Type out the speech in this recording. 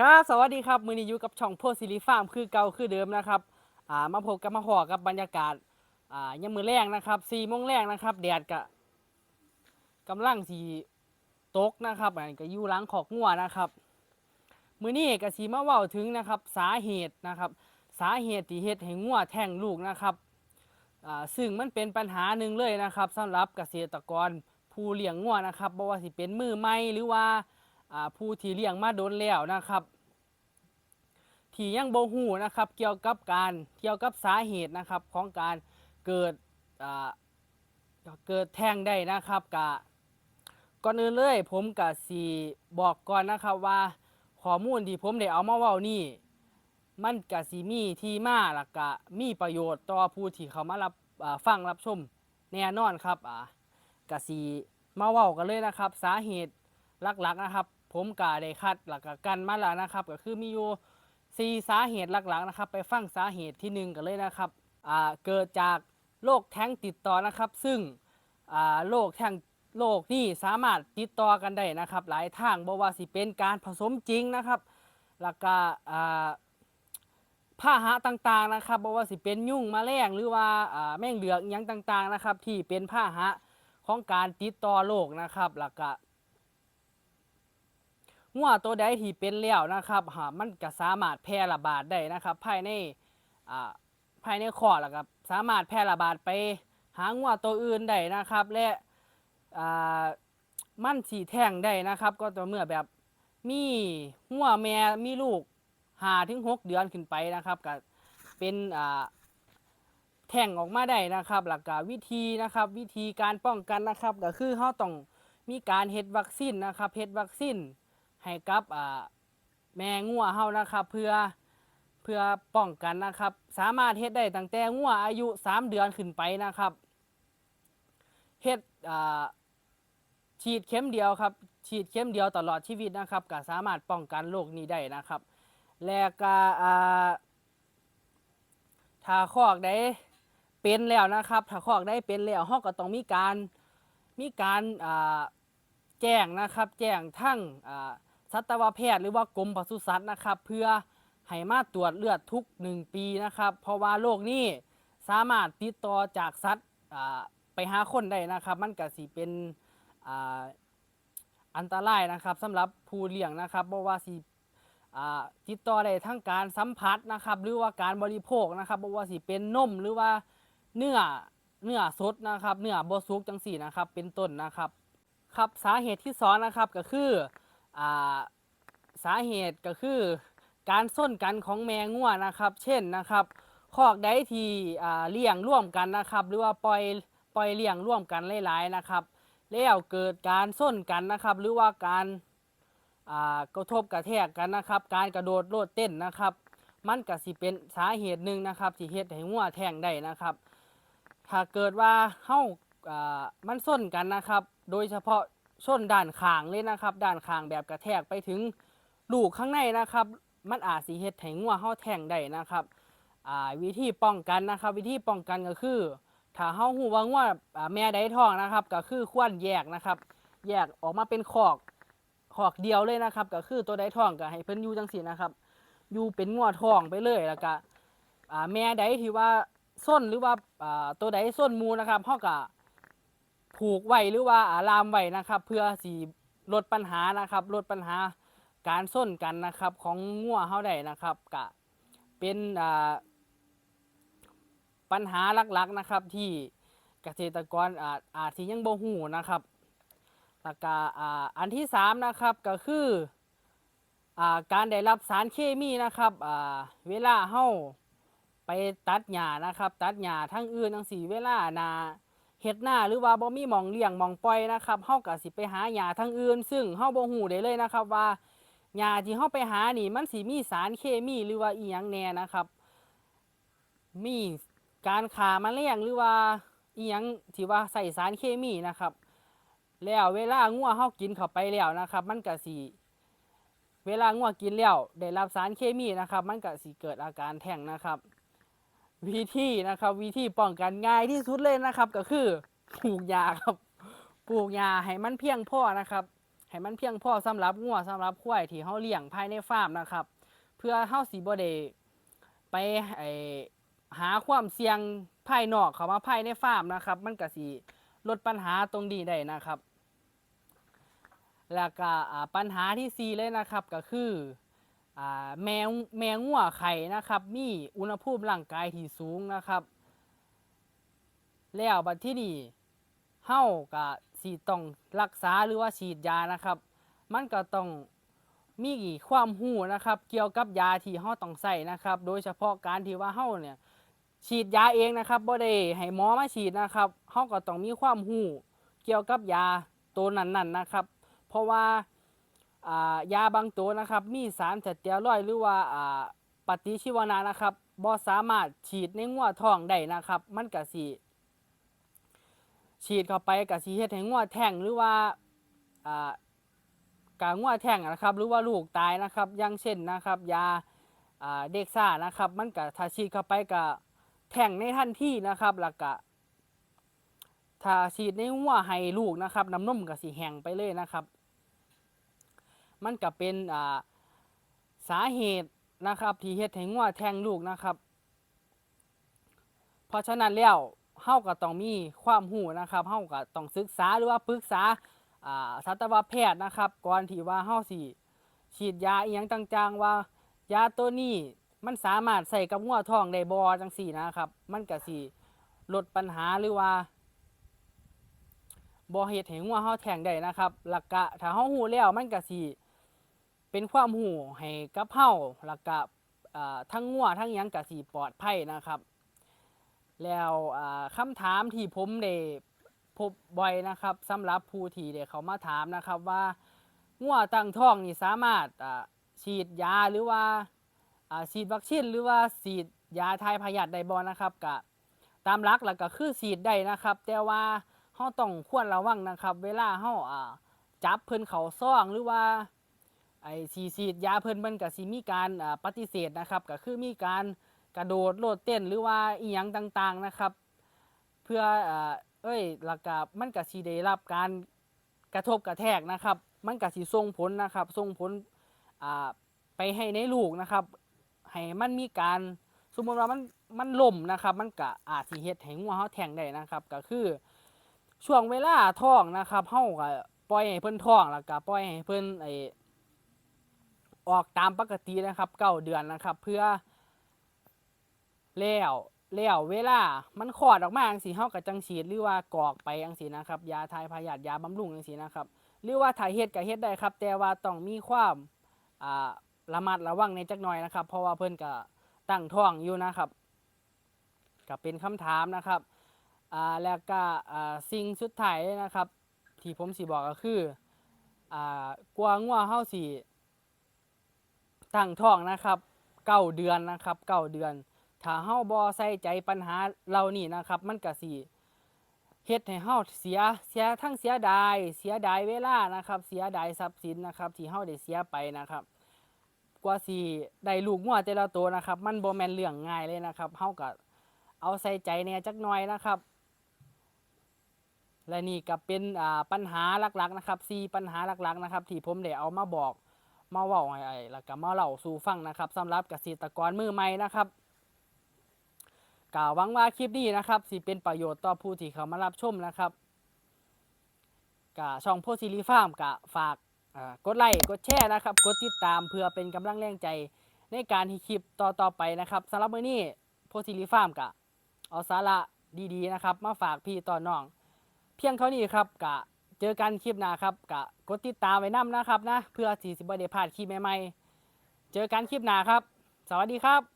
ครับ สวัสดีครับ มือนี้อยู่กับช่องโพสิริฟาร์มคือเก่าคือเดิมนะครับ อ่า มาพบกับมาหอกับบรรยากาศ อ่า ยังมือแรงนะครับสี่โมงแรงนะครับ แดดกะกำลังสีตกนะครับอันก็อยู่หล้างขอกงัวนะครับ มือนี้ก็สีมาเว้าถึงนะครับ สาเหตุนะครับ สาเหตุที่เฮ็ดให้งัวแท่งลูกนะครับ อ่า ซึ่งมันเป็นปัญหาหนึ่งเลยนะครับสำหรับเกษตรกรผู้เลี้ยงงัวนะครับบ่ว่าสิเป็นมือใหม่หรือว่า ผู้ที่เลี้ยงมาโดนแล้วนะครับที่ยังโบหูนะครับ เกี่ยวกับการเกี่ยวกับสาเหตุนะครับของการเกิดเกิดแทงได้นะครับกะก่อนอื่นเลยผมกะสีบอกก่อนนะครับว่าข้อมูลที่ผมได้เอามาเว้านี่มันกะสีมีที่มาและกะมีประโยชน์ต่อผู้ที่เขามารับฟังรับชมแน่นอนครับอ่ากะสีมาเว้ากันเลยนะครับ สาเหตุหลักๆนะครับ ผมกะได้คัดหลักกันมาแล้วนะครับ ก็คือมีอยู่สี่สาเหตุหลักๆนะครับ ไปฟังสาเหตุที่หนึ่งกันเลยนะครับอ่าเกิดจากโรคแท้งติดต่อนะครับ ซึ่งอ่าโรคแท้งโรคนี่สามารถติดต่อกันได้นะครับ หลายทางบ่ว่าสิเป็นการผสมจริงนะครับแล้วก็อ่าผ้าหะต่างๆนะครับบ่ว่าสิเป็นยุ่งมาแมลงหรือว่าอ่าแมงเหลือกยังต่างๆนะครับ ที่เป็นผ้าหะของการติดต่อโรคนะครับแล้วก็ งัวตัวใดที่เป็นแล้วนะครับหามันก็สามารถแพร่ระบาดได้นะครับ ภายในอ่าภายในคอแล้วก็สามารถแพร่ระบาดไป หางัวตัวอื่นได้นะครับ และอ่ามันสีแท่งได้นะครับ ก็ต่อเมื่อแบบมีงัวแม่มีลูกหาถึงหกเดือนขึ้นไปนะครับก็เป็นอ่าแท่งออกมาได้นะครับ หลักการวิธีนะครับ วิธีการป้องกันนะครับ ก็คือเขาต้องมีการเฮ็ดวัคซีนนะครับเฮ็ดวัคซีน ให้กับแม่งัวเฮานะครับเพื่อเพื่อป้องกันนะครับ สามารถเฮ็ดได้ตั้งแต่งัวอายุ 3 เดือนขึ้นไปนะครับเฮ็ดอ่าฉีดเข็มเดียวครับ ฉีดเข็มเดียวตลอดชีวิตนะครับก็สามารถป้องกันโรคนี้ได้นะครับ และก็อ่าถ้าคอกได้เป็นแล้วนะครับ ถ้าคอกได้เป็นแล้วเฮาก็ต้องมีการมีการอ่าแจ้งนะครับ แจ้งทั้งอ่า สัตวแพทย์หรือว่ากรมปศุสัตว์นะครับ เพื่อให้มาตรวจเลือดทุก 1 ปีนะครับ เพราะว่าโรคนี้สามารถติดต่อจากสัตว์ไปหาคนได้นะครับ มันก็สิเป็นอ,อันตรายนะครับสำหรับผู้เลี้ยงนะครับเพราะว่าสิติดต่อได้ทั้งการสัมผัสนะครับ หรือว่าการบริโภคนะครับเพราะว่าสิเป็นนมหรือว่าเนื้อเนื้อสดนะครับ เนื้อบสุกจังสี่นะครับ เป็นต้นนะครับ ครับสาเหตุที่สองนะครับก็คือ สาเหตุก็คือการส้นกันของแมงงัวนะครับ เช่นนะครับคอกใดที่เลี้ยงร่วมกันนะครับ หรือว่าปล่อยปล่อยเลี้ยงร่วมกันหลายๆนะครับแล้วเกิดการส้นกันนะครับ หรือว่าการกระทบกระแทกกันนะครับ การกระโดดโลดเต้นนะครับ มันก็สิเป็นสาเหตุหนึ่งนะครับที่เฮ็ดให้งัวแทงได้นะครับ ถ้าเกิดว่าเฮ้าอ่ามันส้นกันนะครับ โดยเฉพาะ ส้นด้านข้างเลยนะครับ ด้านข้างแบบกระแทกไปถึงลูกข้างในนะครับ มันอาจสิเฮ็ดให้งัวเฮาแทงได้นะครับวิธีป้องกันนะครับ วิธีป้องกันก็คือ ถ้าเฮาฮู้ว่างัวอ่าแม่ใดท้องนะครับ ก็คือควรแยกนะครับ แยกออกมาเป็นคอกคอกเดียวเลยนะครับ ก็คือตัวใดท้องก็ให้เพิ่นอยู่จังซี่นะครับ อยู่เป็นงัวท้องไปเลยแล้วก็แม่ใดที่ว่าส้นหรือว่าตัวใดส้นมูนะครับเฮาก็ ผูกไว้หรือว่าอาลามไว้นะครับ เพื่อสีลดปัญหานะครับลดปัญหาการส้นกันนะครับของงัวเฮาได้นะครับกะเป็นอ่าปัญหาหลักๆนะครับที่เกษตรกรอาจอาจที่ยังบ่ฮู้นะครับแล้วก็อ่าอันที่สามนะครับก็คืออ่าการได้รับสารเคมีนะครับอ่าเวลาเฮาไปตัดหญ้านะครับ ตัดหญ้าทั้งอื่นทั้งสีเวลานา เฮ็ดหน้าหรือว่าบ่มีหมองเลี้ยงหมองปล่อยนะครับเฮาก็สิไปหาหญ้าทางอื่น ซึ่งเฮาบ่ฮู้ได้เลยนะครับว่าหญ้าที่เฮาไปหานี่มันสิมีสารเคมีหรือว่าอีหยังแน่นะครับ มีการฆ่าแมลงหรือว่าอีหยังที่ว่าใส่สารเคมีนะครับ แล้วเวลางัวเฮากินเข้าไปแล้วนะครับ มันก็สิเวลางัวกินแล้วได้รับสารเคมีนะครับ มันก็สิเกิดอาการแท้งนะครับ วิธีนะครับ วิธีป้องกันง่ายที่สุดเลยนะครับ ก็คือปลูกยาครับ ปลูกยาให้มันเพียงพอนะครับให้มันเพียงพอสำหรับงัวสำหรับควายที่เฮาเลี้ยงภายในฟาร์มนะครับ เพื่อเฮาสิบ่ได้ไปไอหาความเสี่ยงภายนอกเข้ามาภายในฟาร์มนะครับ มันก็สิลดปัญหาตรงนี้ได้นะครับ แล้วก็ปัญหาที่4เลยนะครับก็คือ แมวแมวงัวไข่นะครับ มีอุณหภูมิร่างกายที่สูงนะครับ แล้วบัดที่นี่เฮาก็สิต้องรักษาหรือว่าฉีดยานะครับ มันก็ต้องมีความหูนะครับ เกี่ยวกับยาที่เฮาต้องใส่นะครับ โดยเฉพาะการที่ว่าเฮาเนี่ยฉีดยาเองนะครับบ่ได้ให้หมอมาฉีดนะครับเฮาก็ต้องมีความหูเกี่ยวกับยาตัวนั้นๆนะครับ เพราะว่า ยาบางตัวนะครับ มีสารสเตียรอยหรือว่าปฏิชีวนะนะครับบ่สามารถฉีดในงัวท้องได้นะครับ มันก็สิฉีดเข้าไปก็สิเฮ็ดให้งัวแท้งหรือว่าอ่ากางัวแท้งนะครับ หรือว่าลูกตายนะครับอย่างเช่นนะครับยาอ่าเด็กซ่านะครับ มันก็ถ้าฉีดเข้าไปก็แท้งในทันทีนะครับแล้วก็ถ้าฉีดในหัวให้ลูกนะครับน้ำนมก็สิแห้งไปเลยนะครับ มันก็เป็นอ่าสาเหตุนะครับที่เฮ็ดให้งัวแทงลูกนะครับ เพราะฉะนั้นแล้วเฮาก็ต้องมีความรู้นะครับเฮาก็ต้องศึกษาหรือว่าปรึกษาอ่าสัตวแพทย์นะครับ ก่อนที่ว่าเฮาสิฉีดยาอีหยังต่างๆ ว่ายาตัวนี้มันสามารถใส่กับงัวท้องได้บ่จังซี่นะครับ มันก็สิลดปัญหาหรือว่าบ่เฮ็ดให้งัวเฮาแทงได้นะครับหลักกะถ้าเฮาฮู้แล้วมันก็สิ เป็นความฮู้ให้กับเฮาแล้วก็ทั้งงัวทั้งยังก็สิปลอดภัยนะครับ แล้วอ่าคำถามที่ผมได้พบบ่อยนะครับสำหรับผู้ที่ได้เขามาถามนะครับว่างัวตั้งท้องนี่สามารถฉีดยาหรือว่าฉีดวัคซีนหรือว่าฉีดยาทายพยาธิได้บ่นะครับก็ตามหลักแล้วก็คือฉีดได้นะครับ แต่ว่าเฮาต้องควรระวังนะครับ เวลาเฮาอ่าจับเพิ่นเขาซ่องหรือว่า ไอ้สีฉีดยาเพิ่นมันก็สิมีการอ่าปฏิเสธนะครับก็คือมีการกระโดดโลดเต้นหรือว่าอีหยังต่างๆนะครับ เพื่ออ่าเอ้ยแล้วก็มันก็สิได้รับการกระทบกระแทกนะครับ มันก็สิส่งผลนะครับส่งผลอ่าไปให้ในลูกนะครับให้มันมีการสมมติว่ามันมันล่มนะครับ มันก็อาจสิเฮ็ดให้งัวเฮาแทงได้นะครับ ก็คือช่วงเวลาท้องนะครับเฮาก็ปล่อยให้เพิ่นท้องแล้วก็ปล่อยให้เพิ่นไอ ออกตามปกตินะครับเก้าเดือนนะครับ เพื่อแล้วแล้วเวลา มันคลอดออกมาจังซี่เฮาก็จังฉีดหรือว่ากรอกไปจังซี่นะครับ ยาทายพยาธิยาบำรุงจังซี่นะครับ หรือว่าถ้ายเฮ็ดก็เฮ็ดได้ครับ แต่ว่าต้องมีความอ่าระมัดระวังในจักหน่อยนะครับ เพราะว่าเพิ่นก็ตั้งท้องอยู่นะครับก็เป็นคำถามนะครับอ่าแล้วก็อ่าสิ่งสุดท้ายนะครับ ที่ผมสิบอกก็คืออ่ากว่างัวเฮาสิ ตั้งท้องนะครับเก้าเดือนนะครับเก้าเดือน ถ้าเฮาบ่ใส่ใจปัญหาเหล่านี้นะครับ มันก็สิเฮ็ดให้เฮาเสียเสียทั้งเสียดาย เสียดายเวลานะครับ เสียดายทรัพย์สินนะครับ ที่เฮาได้เสียไปนะครับ กว่าสิได้ลูกงัวแต่ละตัวนะครับ มันบ่แม่นเรื่องง่ายเลยนะครับเฮาก็เอาใส่ใจแน่จักหน่อยนะครับ และนี่ก็เป็นอ่าปัญหาหลักๆนะครับสี่ปัญหาหลักๆนะครับ ที่ผมได้เอามาบอก มาเว้าให้ไอ้แล้วก็มาเล่าสู่ฟังนะครับสำหรับเกษตรกรมือใหม่นะครับก็หวังว่าคลิปนี้นะครับสิเป็นประโยชน์ต่อผู้ที่เขามารับชมนะครับก็ช่องโพสิลีฟาร์มก็ฝากกดไลค์กดแชร์นะครับ กดติดตามเพื่อเป็นกำลังแรงใจในการที่คลิปต่อๆไปนะครับสำหรับมื้อนี้โพสิลีฟาร์มก็เอาสาระดีๆนะครับ มาฝากพี่ต่อน้อง เพียงเท่านี้ครับกะ เจอกันคลิปหน้าครับกะกดติดตามไว้นํนะครับนะ เพื่อสี่สิบ่ได้พาดคลิปใหม่ๆ เจอกันคลิปหน้าครับ สวัสดีครับ